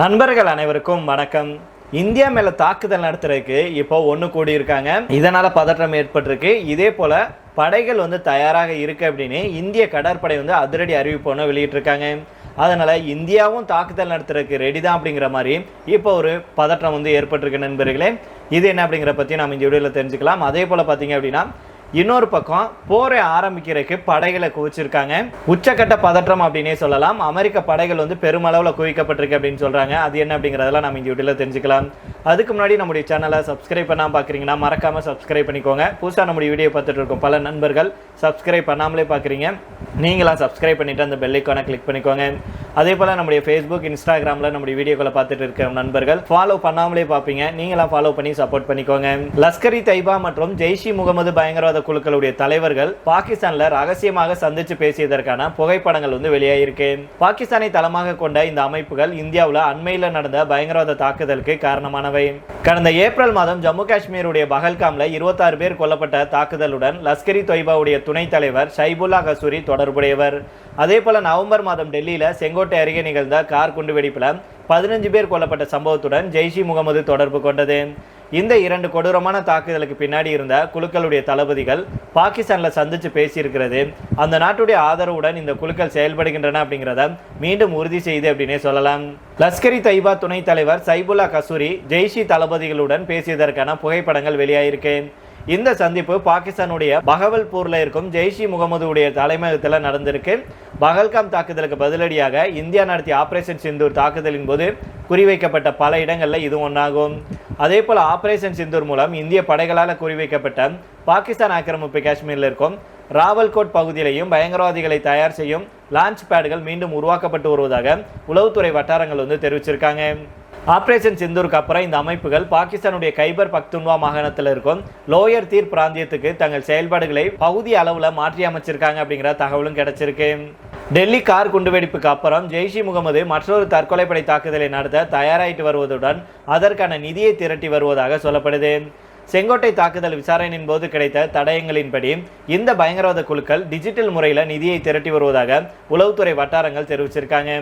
நண்பர்கள் அனைவருக்கும் வணக்கம். இந்தியா மேல தாக்குதல் நடத்துறதுக்கு இப்போ ஒன்று கூடி இருக்காங்க இதனால பதற்றம் ஏற்பட்டிருக்கு. இதே போல படைகள் வந்து தயாராக இருக்கு அப்படின்னு இந்திய கடற்படை வந்து அதிரடி அறிவிப்பு ஒன்று வெளியிட்டிருக்காங்க. அதனால இந்தியாவும் தாக்குதல் நடத்துறதுக்கு ரெடி தான் அப்படிங்கிற மாதிரி இப்போ ஒரு பதற்றம் வந்து ஏற்பட்டிருக்கு நண்பர்களே. இது என்ன அப்படிங்கிற பற்றி நம்ம இந்த வீடியோவில் தெரிஞ்சுக்கலாம். அதே போல் பார்த்தீங்க அப்படின்னா இன்னொரு பக்கம் போரை ஆரம்பிக்கிறதுக்கு படைகளை குவிச்சிருக்காங்க. உச்சக்கட்ட பதற்றம் அப்படின்னே சொல்லலாம். அமெரிக்க படைகள் வந்து பெருமளவில் குவிக்கப்பட்டிருக்கு அப்படின்னு சொல்கிறாங்க அது என்ன அப்படிங்கிறதெல்லாம் நம்ம இந்த வீட்டில் தெரிஞ்சுக்கலாம். அதுக்கு முன்னாடி நம்முடைய சேனலை சப்ஸ்கிரைப் பண்ணாம பார்க்குறீங்கன்னா மறக்காமல் சப்ஸ்கிரைப் பண்ணிக்கோங்க. புதுசாக நம்முடைய வீடியோ பார்த்துட்டு இருக்கோம். பல நண்பர்கள் சப்ஸ்கிரைப் பண்ணாமலே பார்க்குறீங்க நீங்களாம் சப்ஸ்கிரைப் பண்ணிவிட்டு அந்த பெல்லைக்கான கிளிக் பண்ணிக்கோங்க. அதே போல் நம்முடைய ஃபேஸ்புக் இன்ஸ்டாகிராமில் நம்முடைய வீடியோக்களை பார்த்துட்டு இருக்க நண்பர்கள் ஃபாலோ பண்ணாமலே பார்ப்பீங்க. நீங்களாம் ஃபாலோ பண்ணி சப்போர்ட் பண்ணிக்கோங்க. லஸ்கர் தைபா மற்றும் ஜெய்ஷி முகமது பயங்கரவாத குழுக்களுடைய தலைவர்கள் பாகிஸ்தானில் ரகசியமாக சந்தித்து பேசியதற்கான புகைப்படங்கள் வந்து வெளியாகிருக்கு பாகிஸ்தானை தளமாக கொண்ட இந்த அமைப்புகள் இந்தியாவில் அண்மையில் நடந்த பயங்கரவாத தாக்குதலுக்கு காரணமானவை. கடந்த ஏப்ரல் மாதம் ஜம்மு காஷ்மீருடைய பகல்காம்ல இருபத்தாறு பேர் கொல்லப்பட்ட தாக்குதலுடன் லஷ்கரி தொய்பாவுடைய துணைத் தலைவர் ஷைபுல்லா கசூரி தொடர்புடையவர். அதே போல் நவம்பர் மாதம் டெல்லியில் செங்கோட்டை அருகே நிகழ்ந்த கார் குண்டு வெடிப்பில் பதினஞ்சு பேர் கொல்லப்பட்ட சம்பவத்துடன் ஜெய்ஷி முகமது தொடர்பு கொண்டது. இந்த இரண்டு கொடூரமான தாக்குதலுக்கு பின்னாடி இருந்த குழுக்களுடைய தளபதிகள் பாகிஸ்தானில் சந்தித்து பேசியிருக்கிறது. அந்த நாட்டுடைய ஆதரவுடன் இந்த குழுக்கள் செயல்படுகின்றன அப்படிங்கிறத மீண்டும் உறுதி செய்து அப்படின்னே சொல்லலாம். லஷ்கரி தைபா துணைத் தலைவர் சைபுல்லா கசூரி ஜெய்ஷி தளபதிகளுடன் பேசியதற்கான புகைப்படங்கள் வெளியாயிருக்கு. இந்த சந்திப்பு பாகிஸ்தானுடைய பகவல்பூரில் இருக்கும் ஜெய்ஷி முகமதுடைய தலைமையகத்தில் நடந்திருக்கு. பகல்காம் தாக்குதலுக்கு பதிலடியாக இந்தியா நடத்திய ஆபரேஷன் சிந்தூர் தாக்குதலின் போது குறிவைக்கப்பட்ட பல இடங்களில் இது ஒன்றாகும் அதே போல் ஆபரேஷன் சிந்தூர் மூலம் இந்திய படைகளால் குறிவைக்கப்பட்ட பாகிஸ்தான் ஆக்கிரமிப்பு காஷ்மீரில் இருக்கும் ராவல்கோட் பகுதியிலையும் பயங்கரவாதிகளை தயார் செய்யும் லான்ச் பேடுகள் மீண்டும் உருவாக்கப்பட்டு வருவதாக உளவுத்துறை வட்டாரங்கள் வந்து தெரிவிச்சிருக்காங்க. ஆப்ரேஷன் சிந்தூருக்கு அப்புறம் இந்த அமைப்புகள் பாகிஸ்தானுடைய கைபர் பக்துன்வா மாகாணத்தில் இருக்கும். லோயர் தீர் பிராந்தியத்துக்கு தங்கள் செயல்பாடுகளை பகுதி அளவில் மாற்றி அமைச்சிருக்காங்க அப்படிங்கிற தகவலும் கிடைச்சிருக்கு. டெல்லி கார் குண்டுவெடிப்புக்கு அப்புறம் ஜெய்ஷி முகமது மற்றொரு தற்கொலைப்படை தாக்குதலை நடத்த தயாராயிட்டு வருவதுடன் அதற்கான நிதியை திரட்டி வருவதாக சொல்லப்படுது. செங்கோட்டை தாக்குதல் விசாரணையின் போது கிடைத்த தடயங்களின்படி இந்த பயங்கரவாத குழுக்கள் டிஜிட்டல் முறையில் நிதியை திரட்டி வருவதாக உளவுத்துறை வட்டாரங்கள் தெரிவிச்சிருக்காங்க.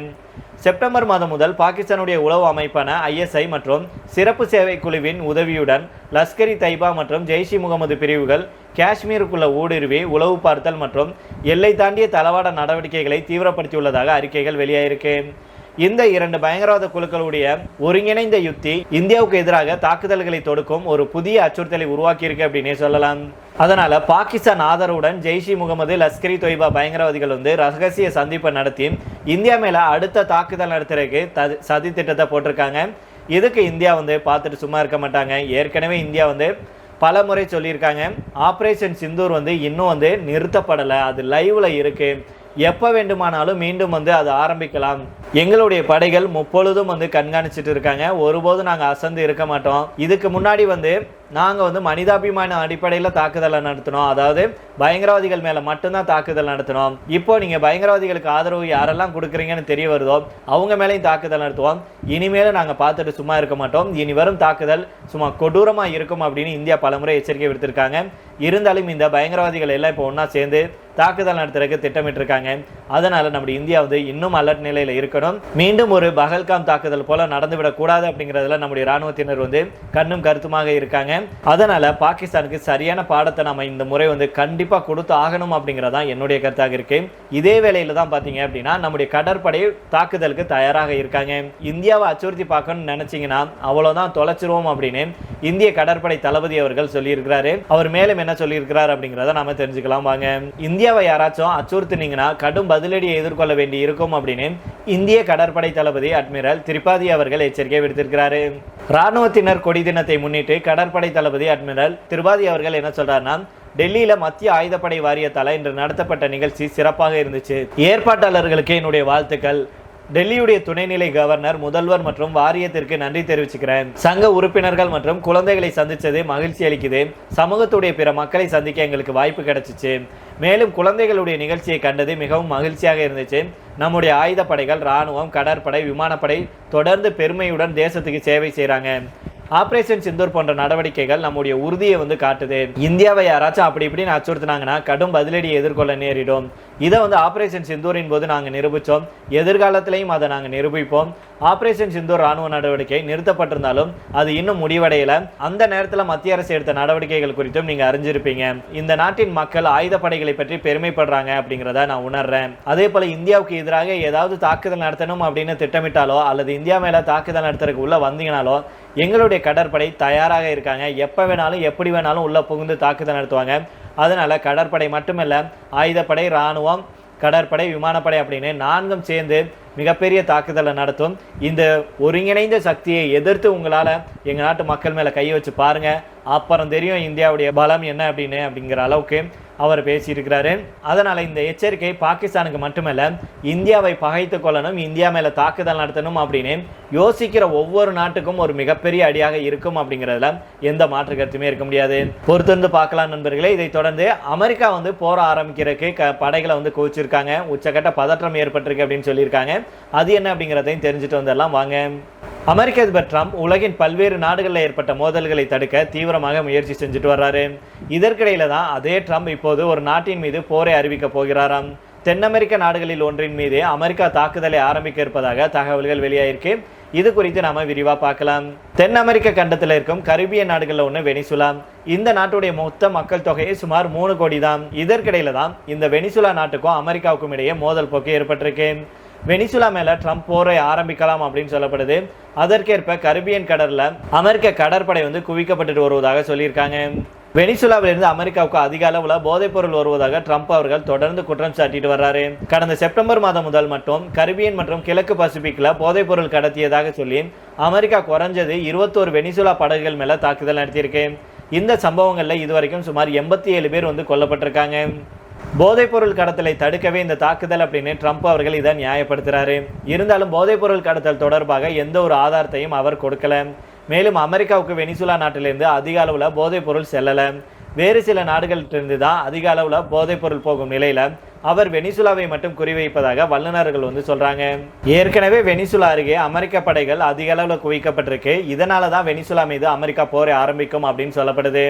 செப்டம்பர் மாதம் முதல் பாகிஸ்தானுடைய உளவு அமைப்பான ஐஎஸ்ஐ மற்றும் சிறப்பு சேவை குழுவின் உதவியுடன் லஷ்கர் இ தைபா மற்றும் ஜெய்ஷி முகமது பிரிவுகள் காஷ்மீருக்குள்ள ஊடுருவி உளவு பார்த்தல் மற்றும் எல்லை தாண்டிய தளவாட நடவடிக்கைகளை தீவிரப்படுத்தியுள்ளதாக அறிக்கைகள் வெளியாயிருக்கு. இந்த இரண்டு பயங்கரவாத குழுக்களுடைய ஒருங்கிணைந்த யுத்தி இந்தியாவுக்கு எதிராக தாக்குதல்களை தொடுக்கும் ஒரு புதிய அச்சுறுத்தலை உருவாக்கியிருக்கு அப்படின்னே சொல்லலாம். அதனால பாகிஸ்தான் ஆதரவுடன் ஜெய்ஷி முகமது லஷ்கரி தொய்பா பயங்கரவாதிகள் வந்து ரகசிய சந்திப்பை நடத்தி இந்தியா மேல அடுத்த தாக்குதல் நடத்துறதுக்கு சதி திட்டத்தை போட்டிருக்காங்க. இதுக்கு இந்தியா வந்து பார்த்துட்டு சும்மா இருக்க மாட்டாங்க. ஏற்கனவே இந்தியா வந்து பல முறை சொல்லியிருக்காங்க. ஆப்ரேஷன் சிந்தூர் வந்து இன்னும் வந்து நிறுத்தப்படலை. அது லைவ்ல இருக்கு. எப்போ வேண்டுமானாலும் மீண்டும் வந்து அது ஆரம்பிக்கலாம். எங்களுடைய படைகள் முப்பொழுதும் வந்து கண்காணிச்சிட்டு இருக்காங்க. ஒருபோதும் நாங்கள் அசந்து இருக்க மாட்டோம். இதுக்கு முன்னாடி வந்து நாங்கள் வந்து மனிதாபிமான அடிப்படையில் தாக்குதலை நடத்தினோம். அதாவது பயங்கரவாதிகள் மேலே மட்டும்தான் தாக்குதல் நடத்தினோம். இப்போ நீங்கள் பயங்கரவாதிகளுக்கு ஆதரவு யாரெல்லாம் கொடுக்குறீங்கன்னு தெரிய வருதோ அவங்க மேலேயும் தாக்குதல் நடத்துவோம். இனிமேலும் நாங்கள் பார்த்துட்டு சும்மா இருக்க மாட்டோம். இனி வரும் தாக்குதல் சும்மா கொடூரமாக இருக்கும் அப்படின்னு இந்தியா பலமுறை எச்சரிக்கை விடுத்திருக்காங்க. இருந்தாலும் இந்த பயங்கரவாதிகள் எல்லாம் இப்போ ஒன்றா சேர்ந்து தாக்குதல் நடத்துறதுக்கு திட்டமிட்டிருக்காங்க. அதனால நம்முடைய இந்தியா வந்து இன்னும் அலர்ட் நிலையில் இருக்கணும். மீண்டும் ஒரு பகல்காம் தாக்குதல் போல நடந்துவிடக்கூடாது அப்படிங்கிறதுல நம்முடைய ராணுவத்தினர் வந்து கண்ணும் கருத்துமாக இருக்காங்க. அதனால பாகிஸ்தானுக்கு சரியான பாடத்தை நம்ம இந்த முறை வந்து கண்டிப்பாக கொடுத்து ஆகணும் அப்படிங்கிறதான் என்னுடைய கருத்தாக இருக்கு. இதே வேளையில் தான் பார்த்தீங்க அப்படின்னா நம்முடைய கடற்படை தாக்குதலுக்கு தயாராக இருக்காங்க. இந்தியாவை அச்சுறுத்தி பார்க்கணும்னு நினச்சிங்கன்னா அவ்வளோதான் தொலைச்சிருவோம் அப்படின்னு இந்திய கடற்படை தளபதி அவர்கள் சொல்லியிருக்கிறாரு. அவர் மேலும் என்ன சொல்லியிருக்கிறார் அப்படிங்கிறத நாம தெரிஞ்சுக்கலாம் வாங்க. இந்தியாவை யாராச்சும் அச்சுறுத்தினீங்கன்னா கடும் பதிலடியை எதிர்கொள்ள வேண்டி இருக்கும் அப்படின்னு இந்திய கடற்படை தளபதி அட்மிரல் திரிபாதி அவர்கள் எச்சரிக்கை விடுத்திருக்கிறாரு. ராணுவத்தினர் கொடி தினத்தை முன்னிட்டு கடற்படை தளபதி அட்மிரல் திரிபாதி அவர்கள் என்ன சொல்றாருன்னா டெல்லியில மத்திய ஆயுதப்படை வாரியத்தால இன்று நடத்தப்பட்ட நிகழ்ச்சி சிறப்பாக இருந்துச்சு. ஏற்பாட்டாளர்களுக்கு என்னுடைய வாழ்த்துக்கள். டெல்லியுடைய துணைநிலை கவர்னர் முதல்வர் மற்றும் வாரியத்திற்கு நன்றி தெரிவிச்சுக்கிறேன். சங்க உறுப்பினர்கள் மற்றும் குழந்தைகளை சந்தித்தது மகிழ்ச்சி அளிக்குது. சமூகத்துடைய பிற மக்களை சந்திக்க எங்களுக்கு வாய்ப்பு கிடைச்சிச்சு. மேலும் குழந்தைகளுடைய நிகழ்ச்சியை கண்டது மிகவும் மகிழ்ச்சியாக இருந்துச்சு. நம்முடைய ஆயுதப்படைகள் இராணுவம் கடற்படை விமானப்படை தொடர்ந்து பெருமையுடன் தேசத்துக்கு சேவை செய்கிறாங்க ஆபரேஷன் சிந்தூர் போன்ற நடவடிக்கைகள் நம்முடைய உறுதியை வந்து காட்டுது. இந்தியாவை யாராச்சும் அப்படி இப்படின்னு அச்சுறுத்தினாங்கன்னா கடும் பதிலடியை எதிர்கொள்ள நேரிடும். இதை வந்து ஆபரேஷன் சிந்தூரின் போது நாங்கள் நிரூபித்தோம் எதிர்காலத்திலையும் அதை நாங்கள் நிரூபிப்போம். ஆபரேஷன் சிந்தூர் ராணுவ நடவடிக்கை நிறுத்தப்பட்டிருந்தாலும் அது இன்னும் முடிவடையல. அந்த நேரத்தில் மத்திய அரசு எடுத்த நடவடிக்கைகள் குறித்தும் நீங்க அறிஞ்சிருப்பீங்க. இந்த நாட்டின் மக்கள் ஆயுதப்படைகளை பற்றி பெருமைப்படுறாங்க அப்படிங்கிறத நான் உணர்றேன். அதே போல இந்தியாவுக்கு எதிராக ஏதாவது தாக்குதல் நடத்தணும் அப்படின்னு திட்டமிட்டாலோ அல்லது இந்தியா மேல தாக்குதல் நடத்துறதுக்கு உள்ள வந்தீங்கனாலோ எங்களுடைய கடற்படை தயாராக இருக்காங்க. எப்போ வேணாலும் எப்படி வேணாலும் உள்ள புகுந்து தாக்குதல் நடத்துவாங்க. அதனால கடற்படை மட்டுமல்ல ஆயுதப்படை இராணுவம் கடற்படை விமானப்படை அப்படின்னு நான்கும் சேர்ந்து மிகப்பெரிய தாக்குதலை நடத்தும். இந்த ஒருங்கிணைந்த சக்தியை எதிர்த்து உங்களால் எங்கள் நாட்டு மக்கள் மேலே கை வச்சு பாருங்கள் அப்புறம் தெரியும் இந்தியாவுடைய பலம் என்ன அப்படின்னு அப்படிங்கிற அளவுக்கு அவர் பேசியிருக்கிறாரு. அதனால் இந்த எச்சரிக்கை பாகிஸ்தானுக்கு மட்டுமல்ல இந்தியாவை பகைத்து கொள்ளணும் இந்தியா மேலே தாக்குதல் நடத்தணும் அப்படின்னு யோசிக்கிற ஒவ்வொரு நாட்டுக்கும் ஒரு மிகப்பெரிய அடியாக இருக்கும் அப்படிங்கிறதுல எந்த மாற்று கருத்துமே இருக்க முடியாது. பொறுத்திருந்து பார்க்கலாம் நண்பர்களே. இதை தொடர்ந்து அமெரிக்கா வந்து போர ஆரம்பிக்கிறதுக்கு க படைகளை வந்து குவிச்சிருக்காங்க. உச்சக்கட்ட பதற்றம் ஏற்பட்டிருக்கு அப்படின்னு சொல்லியிருக்காங்க. அது என்ன அப்படிங்கிறதையும் தெரிஞ்சுட்டு வந்துடலாம். வாங்க. அமெரிக்க அதிபர் ட்ரம்ப் உலகின் பல்வேறு நாடுகளில் ஏற்பட்ட மோதல்களை தடுக்க தீவிரமாக முயற்சி செஞ்சுட்டு வர்றாரு. இதற்கிடையில தான் அதே ட்ரம்ப் இப்போது ஒரு நாட்டின் மீது போரை அறிவிக்க போகிறாராம். தென் அமெரிக்க நாடுகளில் ஒன்றின் மீது அமெரிக்கா தாக்குதலை ஆரம்பிக்க இருப்பதாக தகவல்கள் வெளியாயிருக்கு. இது குறித்து நாம விரிவா பார்க்கலாம். தென் அமெரிக்க கண்டத்தில் இருக்கும் கரிபியன் நாடுகளில் ஒன்று வெனிசுலா. இந்த நாட்டுடைய மொத்த மக்கள் தொகையை சுமார் மூணு கோடி தான் இதற்கிடையில தான் இந்த வெனிசுலா நாட்டுக்கும் அமெரிக்காவுக்கும் இடையே மோதல் போக்கு ஏற்பட்டிருக்கு. வெனிசுலா மேலே ட்ரம்ப் போரை ஆரம்பிக்கலாம் அப்படின்னு சொல்லப்படுது. அதற்கேற்ப கரிபியன் கடலில் அமெரிக்க கடற்படை வந்து குவிக்கப்பட்டுட்டு வருவதாக சொல்லியிருக்காங்க. வெனிசுலாவிலிருந்து அமெரிக்காவுக்கு அதிக அளவில் போதைப்பொருள் வருவதாக ட்ரம்ப் அவர்கள் தொடர்ந்து குற்றம் சாட்டிட்டு வர்றாரு. கடந்த செப்டம்பர் மாதம் முதல் மட்டும் கரிபியன் மற்றும் கிழக்கு பசிபிக்ல போதைப்பொருள் கடத்தியதாக சொல்லி அமெரிக்கா குறைஞ்சது இருபத்தோரு வெனிசுலா படகுகள் மேல தாக்குதல் நடத்தியிருக்கு. இந்த சம்பவங்களில் இதுவரைக்கும் சுமார் எண்பத்தி ஏழு பேர் வந்து கொல்லப்பட்டிருக்காங்க. போதைப்பொருள் கடத்தலை தடுக்கவே இந்த தாக்குதல் அப்படின்னு ட்ரம்ப் அவர்கள் இதை நியாயப்படுத்துகிறாரு இருந்தாலும் போதைப்பொருள் கடத்தல் தொடர்பாக எந்த ஒரு ஆதாரத்தையும் அவர் கொடுக்கல. மேலும் அமெரிக்காவுக்கு வெனிசுலா நாட்டிலிருந்து அதிக அளவில் போதைப்பொருள் செல்லலை. வேறு சில நாடுகளிலிருந்து தான் அதிக அளவில் போதைப்பொருள் போகும் நிலையில் அவர் வெனிசுலாவை மட்டும் குறிவைப்பதாக வல்லுநர்கள் வந்து சொல்கிறாங்க ஏற்கனவே வெனிசுலா அருகே அமெரிக்க படைகள் அதிக அளவில் குவிக்கப்பட்டிருக்கு. இதனால தான் வெனிசுலா மீது அமெரிக்கா போரை ஆரம்பிக்கும் அப்படின்னு சொல்லப்படுது.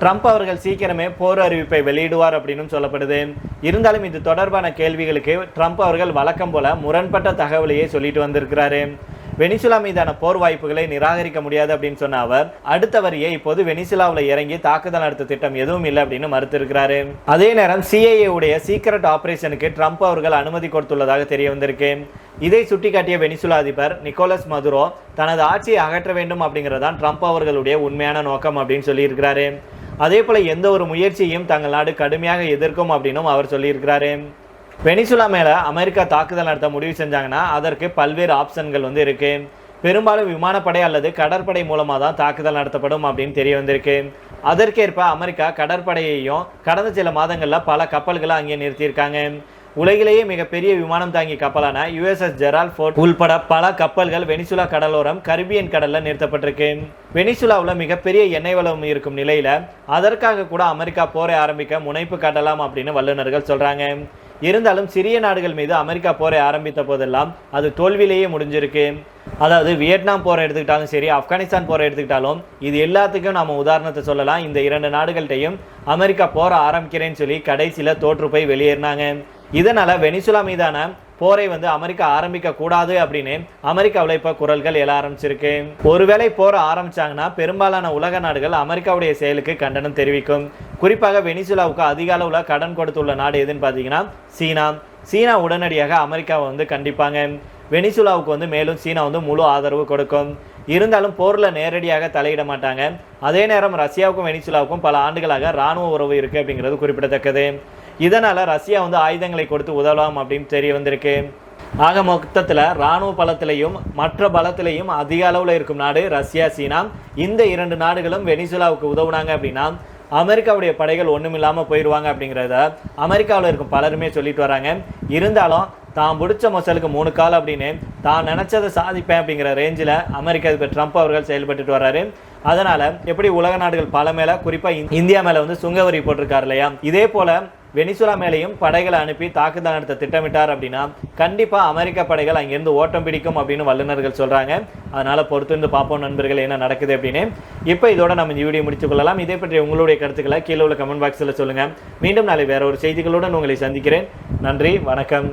ட்ரம்ப் அவர்கள் சீக்கிரமே போர் அறிவிப்பை வெளியிடுவார் அப்படின்னு சொல்லப்படுது. இருந்தாலும் இது தொடர்பான கேள்விகளுக்கு ட்ரம்ப் அவர்கள் வழக்கம் போல முரண்பட்ட தகவலையே சொல்லிட்டு வந்திருக்கிறாரு. வெனிசுலா மீதான போர் வாய்ப்புகளை நிராகரிக்க முடியாது அப்படின்னு சொன்ன அவர் அடுத்த வரியை இப்போது வெனிசுலாவில் இறங்கி தாக்குதல் நடத்த திட்டம் எதுவும் இல்லை அப்படின்னு மறுத்திருக்கிறாரு. அதே நேரம் சிஐஏ உடைய சீக்கிரட் ஆபரேஷனுக்கு ட்ரம்ப் அவர்கள் அனுமதி கொடுத்துள்ளதாக தெரிய வந்திருக்கு. இதை சுட்டிக்காட்டிய வெனிசுலா அதிபர் நிக்கோலஸ் மதுரோ தனது ஆட்சியை அகற்ற வேண்டும் அப்படிங்கிறதான் ட்ரம்ப் அவர்களுடைய உண்மையான நோக்கம் அப்படின்னு சொல்லியிருக்கிறாரு. அதே போல் எந்த ஒரு முயற்சியையும் தங்கள் நாடு கடுமையாக எதிர்க்கும் அப்படின்னும் அவர் சொல்லியிருக்கிறாரு. வெனிசுலா மேலே அமெரிக்கா தாக்குதல் நடத்த முடிவு செஞ்சாங்கன்னா அதற்கு பல்வேறு ஆப்ஷன்கள் வந்து இருக்குது பெரும்பாலும் விமானப்படை அல்லது கடற்படை மூலமாக தான் தாக்குதல் நடத்தப்படும் அப்படின்னு தெரிய வந்திருக்கு. அதற்கேற்ப அமெரிக்கா கடற்படையையும் கடந்த சில மாதங்களில் பல கப்பல்களை அங்கே நிறுத்தியிருக்காங்க. உலகிலேயே மிகப்பெரிய விமானம் தாங்கி கப்பலான யுஎஸ்எஸ் ஜெரால் ஃபோர்ட் உள்பட பல கப்பல்கள் வெனிசுலா கடலோரம் கரிபியன் கடலில் நிறுத்தப்பட்டிருக்கு. வெனிசுலாவில் மிகப்பெரிய எண்ணெய் வளம் இருக்கும் நிலையில் அதற்காக கூட அமெரிக்கா போரை ஆரம்பிக்க முனைப்பு காட்டலாம் அப்படின்னு வல்லுநர்கள் சொல்கிறாங்க இருந்தாலும் சிறிய நாடுகள் மீது அமெரிக்கா போரை ஆரம்பித்த போதெல்லாம் அது தோல்வியிலேயே முடிஞ்சிருக்கு. அதாவது வியட்நாம் போரை எடுத்துக்கிட்டாலும் சரி ஆப்கானிஸ்தான் போரை எடுத்துக்கிட்டாலும் இது எல்லாத்துக்கும் நம்ம உதாரணத்தை சொல்லலாம். இந்த இரண்டு நாடுகள்கிட்டையும் அமெரிக்கா போரை ஆரம்பிக்கிறேன்னு சொல்லி கடைசியில் தோற்று போய் வெளியேறினாங்க. இதனால் வெனிசுலா மீதான போரை வந்து அமெரிக்கா ஆரம்பிக்க கூடாது அப்படின்னு அமெரிக்காவில் இப்போ குரல்கள் எழ ஆரம்பிச்சிருக்கு. ஒருவேளை போரை ஆரம்பிச்சாங்கன்னா பெரும்பாலான உலக நாடுகள் அமெரிக்காவுடைய செயலுக்கு கண்டனம் தெரிவிக்கும். குறிப்பாக வெனிசுலாவுக்கு அதிக அளவில் கடன் கொடுத்துள்ள நாடு எதுன்னு பார்த்தீங்கன்னா சீனா. சீனா உடனடியாக அமெரிக்காவை வந்து கண்டிப்பாங்க. வெனிசுலாவுக்கு வந்து மேலும் சீனா வந்து முழு ஆதரவு கொடுக்கும். இருந்தாலும் போரில் நேரடியாக தலையிட மாட்டாங்க. அதே நேரம் ரஷ்யாவுக்கும் வெனிசுலாவுக்கும் பல ஆண்டுகளாக இராணுவ உறவு இருக்குது அப்படிங்கிறது குறிப்பிடத்தக்கது. இதனால் ரஷ்யா வந்து ஆயுதங்களை கொடுத்து உதவலாம் அப்படின்னு தெரிய வந்திருக்கு. ஆக மொத்தத்தில் இராணுவ பலத்திலையும் மற்ற பலத்திலையும் அதிக அளவில் இருக்கும் நாடு ரஷ்யா சீனா. இந்த இரண்டு நாடுகளும் வெனிசுலாவுக்கு உதவுனாங்க அப்படின்னா அமெரிக்காவுடைய படைகள் ஒன்றுமில்லாமல் போயிடுவாங்க அப்படிங்கிறத அமெரிக்காவில் இருக்கும் பலருமே சொல்லிட்டு வராங்க. இருந்தாலும் தான் பிடிச்ச மொசலுக்கு மூணு கால் அப்படின்னு தான் நினச்சதை சாதிப்பேன் அப்படிங்கிற ரேஞ்சில் அமெரிக்க அதிபர் ட்ரம்ப் அவர்கள் செயல்பட்டுட்டு வர்றாரு. அதனால் எப்படி உலக நாடுகள் பல மேலே குறிப்பாக இந்~ இந்தியா மேலே வந்து சுங்கவரி போட்டிருக்காரு இல்லையா? இதே போல் வெனிசுலா மேலேயும் படைகளை அனுப்பி தாக்குதல் நடத்த திட்டமிட்டார் அப்படின்னா கண்டிப்பாக அமெரிக்க படைகள் அங்கேருந்து ஓட்டம் பிடிக்கும் அப்படின்னு வல்லுநர்கள் சொல்கிறாங்க அதனால் பொறுத்திருந்து பார்ப்போம் நண்பர்கள் என்ன நடக்குது அப்படின்னு. இப்போ இதோட நம்ம இந்த வீடியோ முடிச்சுக்கொள்ளலாம் இதே பற்றி உங்களுடைய கருத்துக்களை கீழே உள்ள கமெண்ட் பாக்ஸில் சொல்லுங்கள் மீண்டும் நாளை வேற ஒரு செய்திகளுடன் உங்களை சந்திக்கிறேன். நன்றி வணக்கம்.